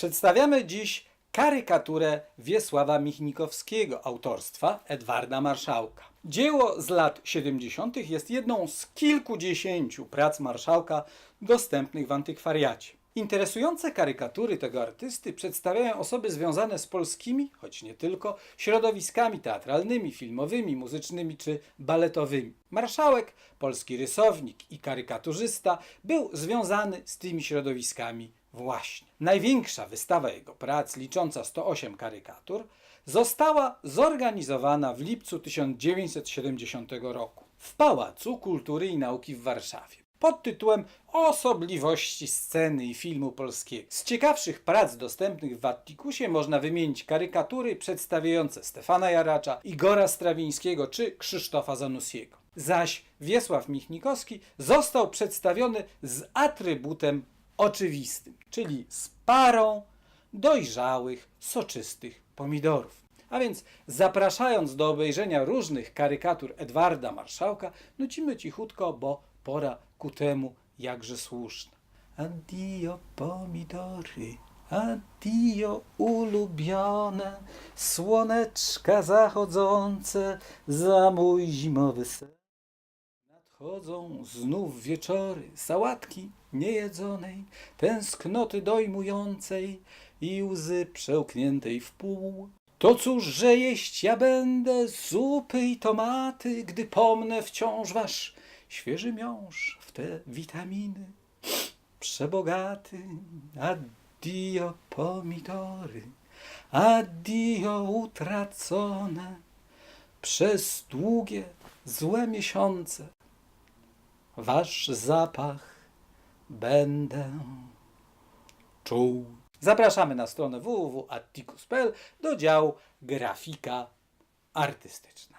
Przedstawiamy dziś karykaturę Wiesława Michnikowskiego autorstwa Edwarda Marszałka. Dzieło z lat 70. jest jedną z kilkudziesięciu prac marszałka dostępnych w antykwariacie. Interesujące karykatury tego artysty przedstawiają osoby związane z polskimi, choć nie tylko, środowiskami teatralnymi, filmowymi, muzycznymi czy baletowymi. Marszałek, polski rysownik i karykaturzysta, był związany z tymi środowiskami właśnie. Największa wystawa jego prac, licząca 108 karykatur, została zorganizowana w lipcu 1970 roku w Pałacu Kultury i Nauki w Warszawie pod tytułem Osobliwości sceny i filmu polskiego. Z ciekawszych prac dostępnych w Attikusie można wymienić karykatury przedstawiające Stefana Jaracza, Igora Strawińskiego czy Krzysztofa Zanussiego. Zaś Wiesław Michnikowski został przedstawiony z atrybutem oczywistym, czyli z parą dojrzałych, soczystych pomidorów. A więc zapraszając do obejrzenia różnych karykatur Edwarda Marszałka, nucimy cichutko, bo pora ku temu jakże słuszna. Addio pomidory, addio ulubione, słoneczka zachodzące za mój zimowy sen. Nadchodzą znów wieczory, sałatki niejedzonej, tęsknoty dojmującej i łzy przełkniętej w pół. To cóż, że jeść ja będę zupy i tomaty, gdy pomnę wciąż wasz świeży miąższ w te witaminy. Przebogaty, addio pomidory, addio utracone przez długie, złe miesiące. Wasz zapach będę czuł. Zapraszamy na stronę www.atticus.pl do działu grafika artystyczna.